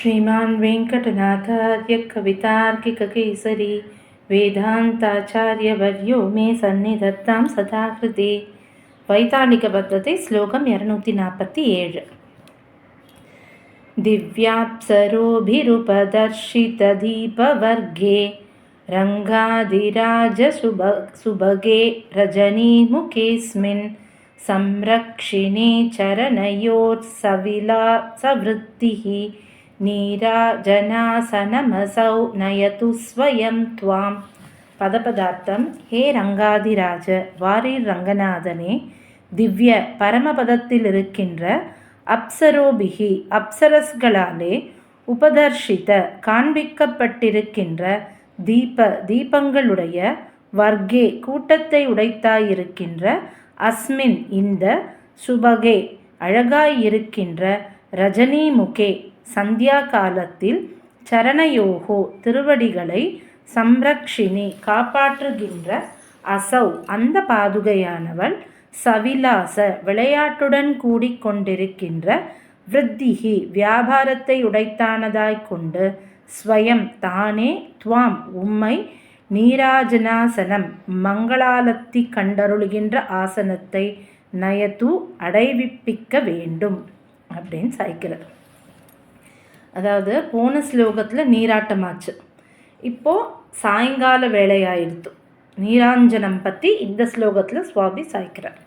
श्रीमान् वेङ्कटनाथार्य कवितार्किककेसरी वेदान्ताचार्यवर्यो मे सन्निधत्तां सदा कृते वैतालिकपद्धति श्लोकम् इरनूति नापत्ति एळ् दिव्याप्सरोभिरुपदर्शितदीपवर्गे रङ्गाधिराजसुभ सुभगे रजनीमुखेऽस्मिन् संरक्षिणे चरणयोत्सविला सवृत्तिः। நீராஜனாசனமசௌ நயது ஸ்வயம் துவாம். பதபதார்த்தம் ஹே ரங்காதிராஜ வாரீர் ரங்கநாதனே திவ்ய பரமபதத்தில் இருக்கின்ற அப்சரோபிகி அப்சரஸ்களாலே உபதர்ஷித காண்பிக்கப்பட்டிருக்கின்ற தீப தீபங்களுடைய வர்க்கே கூட்டத்தை உடைத்தாயிருக்கின்ற அஸ்மின் இந்த சுபகே அழகாயிருக்கின்ற ரஜினிமுகே சந்தியா காலத்தில் சரணயோகோ திருவடிகளை சம்ரக்ஷினி காப்பாற்றுகின்ற அசௌ. அந்த பாதுகையானவள் சவிலாச விளையாட்டுடன் கூடிக்கொண்டிருக்கின்ற விருத்திகி வியாபாரத்தை உடைத்தானதாய் கொண்டு ஸ்வயம் தானே துவாம் உம்மை நீராஜனாசனம் மங்களாலத்தி கண்டருளுகின்ற ஆசனத்தை நயத்து அடைவிப்பிக்க வேண்டும் அப்படின்னு சாய்க்கிறார் அதாவது போன ஸ்லோகத்தில் நீராட்டமாச்சு. இப்போது சாயங்கால வேலையாயிருத்து நீராஞ்சனம் பற்றி இந்த ஸ்லோகத்தில் சுவாமி சாய்க்கிறார்.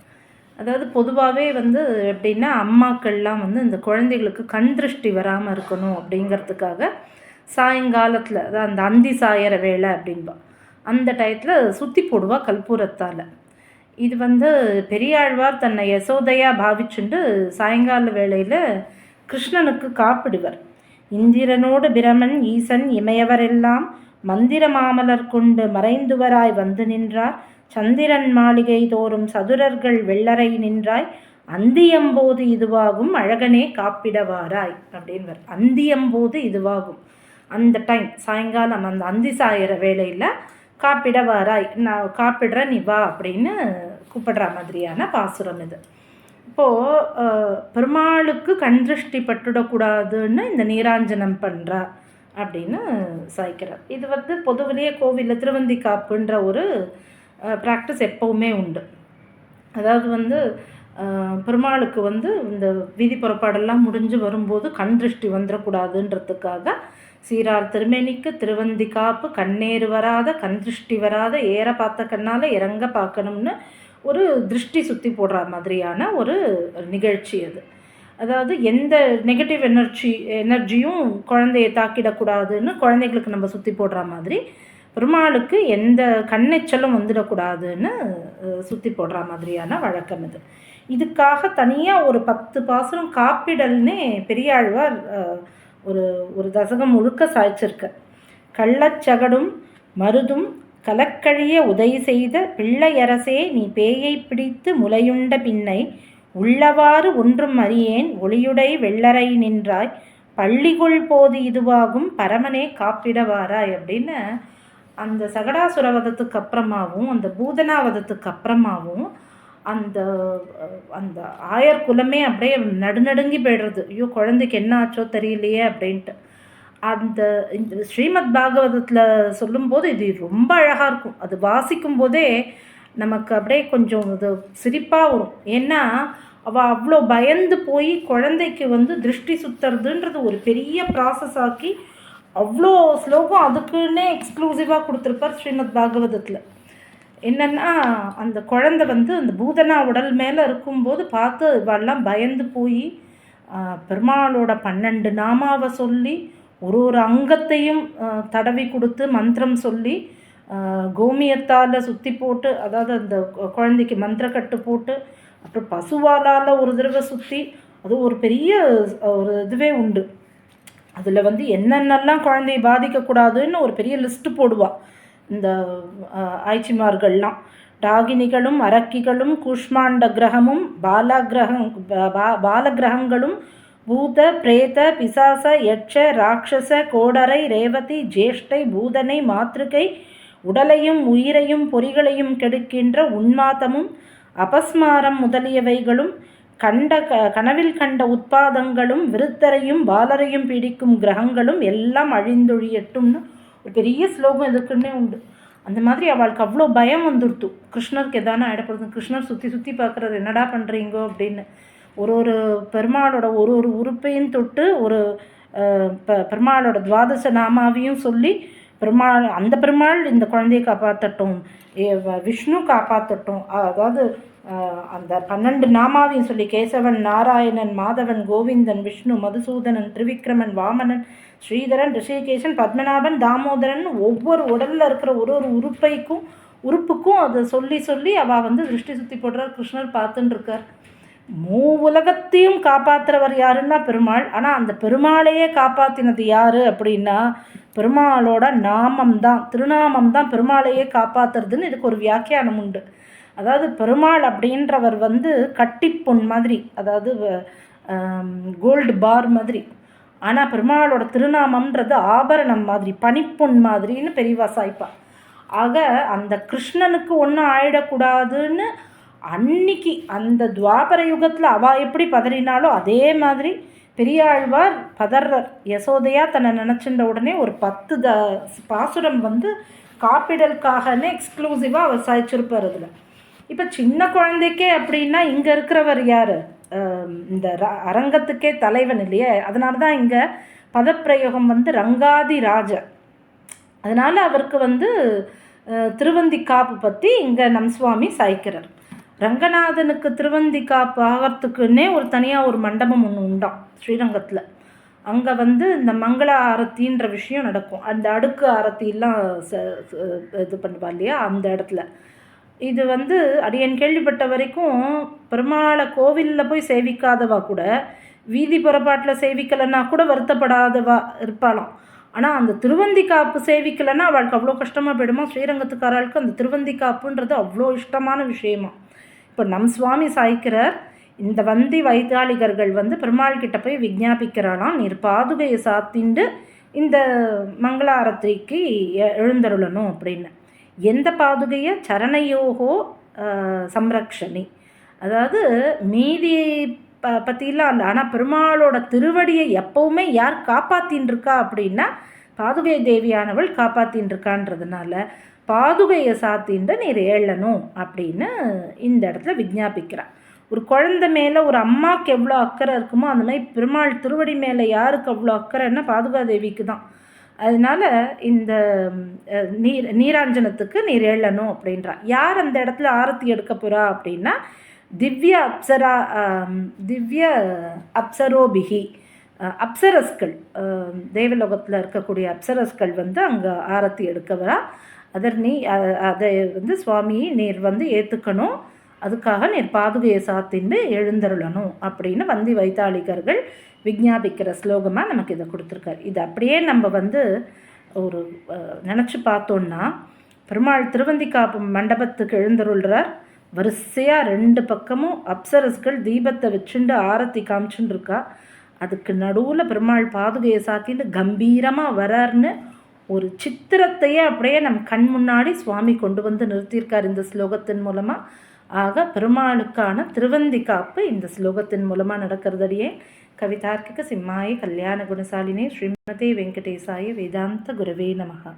அதாவது பொதுவாகவே வந்து எப்படின்னா அம்மாக்கள்லாம் வந்து இந்த குழந்தைகளுக்கு கண் திருஷ்டி வராமல் இருக்கணும் அப்படிங்கிறதுக்காக சாயங்காலத்தில் அதாவது அந்த அந்தி சாயற வேலை அப்படின்பா அந்த டயத்தில் சுற்றி போடுவா கற்பூரத்தால் இது வந்து பெரியாழ்வார் தன்னை யசோதையாக பாவிச்சுண்டு சாயங்கால வேளையில் கிருஷ்ணனுக்கு காப்பிடுவர். இந்திரனோடு பிரமன் ஈசன் இமையவரெல்லாம் மந்திர மாமலர் கொண்டு மறைந்துவராய் வந்து நின்றார். சந்திரன் மாளிகை தோறும் சதுரர்கள் வெள்ளரை நின்றாய். அந்தியம்போது இதுவாகும் அழகனே காப்பிடவாராய் அப்படின்வர். அந்தியம்போது இதுவாகும். அந்த டைம் சாயங்காலம் அந்த அந்தி சாயிற வேலையில் காப்பிடவாராய் நான் காப்பிடுற நீ வா அப்படின்னு கூப்பிடுற மாதிரியான பாசுரம் இது. இப்போது பெருமாளுக்கு கண் திருஷ்டி பட்டுடக்கூடாதுன்னு இந்த நீராஞ்சனம் பண்ணுறா அப்படின்னு சாய்க்கிறார். இது வந்து பொதுவிலேயே கோவிலில் திருவந்தி காப்புன்ற ஒரு ப்ராக்டிஸ் எப்போவுமே உண்டு. அதாவது வந்து பெருமாளுக்கு வந்து இந்த வீதி புறப்பாடெல்லாம் முடிஞ்சு வரும்போது கண் திருஷ்டி வந்துடக்கூடாதுன்றதுக்காக சீரார் திருமேனிக்கு திருவந்தி காப்பு கண்ணேறு வராத கண் திருஷ்டி வராத ஏற பார்த்த கண்ணால் இறங்க பார்க்கணும்னு ஒரு திருஷ்டி சுற்றி போடுற மாதிரியான ஒரு நிகழ்ச்சி அது. அதாவது எந்த நெகட்டிவ் எனர்ஜி எனர்ஜியும் குழந்தைய தாக்கிடக்கூடாதுன்னு குழந்தைகளுக்கு நம்ம சுற்றி போடுற மாதிரி பெருமாளுக்கு எந்த கண்ணெச்சலும் வந்துடக்கூடாதுன்னு சுற்றி போடுற மாதிரியான வழக்கம் இது இதுக்காக தனியாக ஒரு பத்து பாசனம் காப்பிடல்னே பெரியாழ்வார் ஒரு ஒரு தசகம் முழுக்க சாய்ச்சிருக்க. கள்ளச்சகடும் மருதும் கலக்கழிய உதவி செய்த பிள்ளையரசே நீ பேயை பிடித்து முலையுண்ட பின்னை உள்ளவாறு ஒன்றும் அறியேன் ஒளியுடை வெள்ளரை நின்றாய் பள்ளிக்குள் போது இதுவாகும் பரமனே காப்பிடவாராய் அப்படின்னு அந்த சகடாசுரவதத்துக்கு அப்புறமாவும் அந்த பூதனாவதத்துக்கு அப்புறமாவும் அந்த அந்த ஆயர் குலமே அப்படியே நடுநடுங்கி போய்டுறது. ஐயோ குழந்தைக்கு என்ன ஆச்சோ தெரியலையே அப்படின்ட்டு. அந்த இந்த ஸ்ரீமத் பாகவதத்தில் சொல்லும்போது இது ரொம்ப அழகாக இருக்கும். அது வாசிக்கும் போதே நமக்கு அப்படியே கொஞ்சம் இது சிரிப்பாக வரும். ஏன்னா அவள் அவ்வளோ பயந்து போய் குழந்தைக்கு வந்து திருஷ்டி சுற்றுறதுன்றது ஒரு பெரிய ப்ராசஸ் ஆக்கி அவ்வளோ ஸ்லோகம் அதுக்குன்னே எக்ஸ்க்ளூசிவாக கொடுத்துருப்பார் ஸ்ரீமத் பாகவதத்தில். என்னென்னா அந்த குழந்தை வந்து அந்த பூதனா உடல் மேலே இருக்கும்போது பார்த்து இவெல்லாம் பயந்து போய் பெருமாளோட பன்னெண்டு நாமாவை சொல்லி ஒரு ஒரு அங்கத்தையும் தடவி கொடுத்து மந்திரம் சொல்லி கோமியத்தால் சுற்றி போட்டு அதாவது அந்த குழந்தைக்கு மந்திரக்கட்டு போட்டு அப்புறம் பசுவாலால் ஒரு தடவை சுற்றி அது ஒரு பெரிய ஒரு இதுவே உண்டு. அதில் வந்து என்னென்னலாம் குழந்தையை பாதிக்கக்கூடாதுன்னு ஒரு பெரிய லிஸ்ட்டு போடுவாள் இந்த ஆய்ச்சிமார்கள்லாம். டாகினிகளும் அரக்கிகளும் கூஷ்மாண்ட கிரகமும் பாலகிரகம் பாலகிரகங்களும் பூத பிரேத பிசாச யட்ச ராட்சச கோடரை ரேவதி ஜேஷ்டை பூதனை மாத்திருக்கை உடலையும் உயிரையும் பொறிகளையும் கெடுக்கின்ற உன்மாதமும் அபஸ்மாரம் முதலியவைகளும் கண்ட க கனவில் கண்ட உற்பாதங்களும் விருத்தரையும் பாலரையும் பிடிக்கும் கிரகங்களும் எல்லாம் அழிந்தொழியட்டும்னு ஒரு பெரிய ஸ்லோகம் எதுக்குன்னே உண்டு. அந்த மாதிரி அவளுக்கு அவ்வளோ பயம் வந்துடுத்து கிருஷ்ணருக்கு எதானா ஆகிடப்படுது கிருஷ்ணர் சுற்றி சுற்றி பார்க்குறாரு. என்னடா பண்ணுறீங்கோ அப்படின்னு. ஒரு ஒரு பெருமாளோட ஒரு ஒரு உறுப்பையும் தொட்டு ஒரு பெருமாளோட துவாதச நாமாவையும் சொல்லி பெருமாள் அந்த பெருமாள் இந்த குழந்தையை காப்பாற்றட்டும் விஷ்ணு காப்பாற்றட்டும் அதாவது அந்த பன்னெண்டு நாமாவையும் சொல்லி கேசவன் நாராயணன் மாதவன் கோவிந்தன் விஷ்ணு மதுசூதனன் திரிவிக்ரமன் வாமனன் ஸ்ரீதரன் ரிஷிகேசன் பத்மநாபன் தாமோதரன் ஒவ்வொரு உடலில் இருக்கிற ஒரு ஒரு உறுப்பைக்கும் உறுப்புக்கும் அதை சொல்லி சொல்லி அவள் வந்து திருஷ்டி சுற்றி போடுறார். கிருஷ்ணர் பார்த்துன்னு இருக்கார் மூ உலகத்தையும் காப்பாற்றுறவர் யாருன்னா பெருமாள். ஆனால் அந்த பெருமாளையே காப்பாற்றினது யார் அப்படின்னா பெருமாளோட நாமம் தான் திருநாமம் தான் பெருமாளையே காப்பாற்றுறதுன்னு இதுக்கு ஒரு வியாக்கியானம் உண்டு. அதாவது பெருமாள் அப்படின்றவர் வந்து கட்டிப்பொன் மாதிரி அதாவது கோல்டு பார் மாதிரி. ஆனால் பெருமாளோட திருநாமம்ன்றது ஆபரணம் மாதிரி பனிப்புண் மாதிரின்னு பெரியவா சாய்ப்பா. ஆக அந்த கிருஷ்ணனுக்கு ஒன்றும் ஆயிடக்கூடாதுன்னு அன்னைக்கு அந்த துவாபர யுகத்தில் அவள் எப்படி பதறினாலோ அதே மாதிரி பெரியாழ்வார் பதர்றார் யசோதையா தன்னை நினச்சிருந்த உடனே ஒரு பத்து த பாசுரம் வந்து காப்பிடலுக்காகனே எக்ஸ்க்ளூசிவாக அவர் சாய்ச்சிருப்பார் அதில். இப்போ சின்ன குழந்தைக்கே அப்படின்னா இங்கே இருக்கிறவர் யார்? இந்த அரங்கத்துக்கே தலைவன் இல்லையே. அதனால தான் இங்கே பதப்பிரயோகம் வந்து ரங்காதி ராஜ. அதனால் அவருக்கு வந்து திருவந்தி காப்பு பற்றி இங்கே நம் சுவாமி சாய்க்கிறார். ரங்கநாதனுக்கு திருவந்தி காப்பு ஆகிறதுக்குன்னே ஒரு தனியாக ஒரு மண்டபம் ஒன்று உண்டாம் ஸ்ரீரங்கத்தில். அங்கே வந்து இந்த மங்கள ஆரத்தின்ற விஷயம் நடக்கும். அந்த அடுக்கு ஆரத்திலாம் இது பண்ணுவா இல்லையா அந்த இடத்துல. இது வந்து அடியன் கேள்விப்பட்ட வரைக்கும் பெருமாளை கோவிலில் போய் சேவிக்காதவா கூட வீதி புறப்பாட்டில் சேவிக்கலைன்னா கூட வருத்தப்படாதவா இருப்பாளாம். ஆனால் அந்த திருவந்தி காப்பு சேவிக்கலைன்னா அவளுக்கு அவ்வளோ கஷ்டமாக போயிடுமா? ஸ்ரீரங்கத்துக்காராளுக்கு அந்த திருவந்தி காப்புன்றது அவ்வளோ இஷ்டமான விஷயமா. இப்போ நம் சுவாமி சாய்க்கிறார் இந்த வந்தி வைத்தாளிகர்கள் வந்து பெருமாள் கிட்ட போய் விஜாபிக்கிறாளாம் நீர் பாதுகையை சாத்திண்டு இந்த மங்களாரத்திரிக்கு எழுந்தருளணும் அப்படின்னு. எந்த பாதுகையை? சரணையோகோ சம்ரக்ஷணி. அதாவது மீதி ப பற்றிலாம் இல்லை. ஆனால் பெருமாளோட திருவடியை எப்போவுமே யார் காப்பாற்றின்னு இருக்கா அப்படின்னா பாதுகை தேவியானவள் காப்பாற்றின்னு இருக்கான்றதுனால பாதுகையை சாத்தின்ற நீர் ஏழணும் அப்படின்னு இந்த இடத்துல விஜாபிக்கிறான் ஒரு குழந்தை மேலே ஒரு அம்மாவுக்கு எவ்வளோ அக்கறை இருக்குமோ அந்த மாதிரி பெருமாள் திருவடி மேலே யாருக்கு அவ்வளோ அக்கறைன்னா பாதுகா தேவிக்கு தான் அதனால் இந்த நீர் நீராஞ்சனத்துக்கு நீர் எழணும் அப்படின்றா. யார் அந்த இடத்துல ஆரத்தி எடுக்க போகிறா அப்படின்னா திவ்ய அப்சரா திவ்ய அப்சரோபிகி. அப்சரஸ்கள் தேவலோகத்தில் இருக்கக்கூடிய அப்சரஸ்கள் வந்து அங்கே ஆரத்தி எடுக்க வரா அதர் நீ அதை வந்து சுவாமி நீர் வந்து ஏற்றுக்கணும் அதுக்காக நீர் பாதுகையை சாத்தின்னு எழுந்தருளணும் அப்படின்னு வந்தி வைத்தாளிகர்கள் விஜாபிக்கிற ஸ்லோகமாக நமக்கு இதை கொடுத்துருக்காரு. இது அப்படியே நம்ம வந்து ஒரு நினச்சி பார்த்தோன்னா பெருமாள் திருவந்தி காப்பு மண்டபத்துக்கு எழுந்தருள்றார். வரிசையாக ரெண்டு பக்கமும் அப்சரஸ்கள் தீபத்தை வச்சுண்டு ஆரத்தி காமிச்சுன்னு இருக்கா? அதுக்கு நடுவில் பெருமாள் பாதுகையை சாத்திட்டு கம்பீரமாக வரார்னு ஒரு சித்திரத்தையே அப்படியே நம் கண் முன்னாடி சுவாமி கொண்டு வந்து நிறுத்தியிருக்கார் இந்த ஸ்லோகத்தின் மூலமாக ஆக பெருமாளுக்கான திருவந்தி காப்பு இந்த ஸ்லோகத்தின் மூலமாக நடக்கிறதடியே. கவிதார்க்கிக சிம்மாய கல்யாண குணசாலினே ஸ்ரீமதே வெங்கடேசாய வேதாந்த குரவே நமகா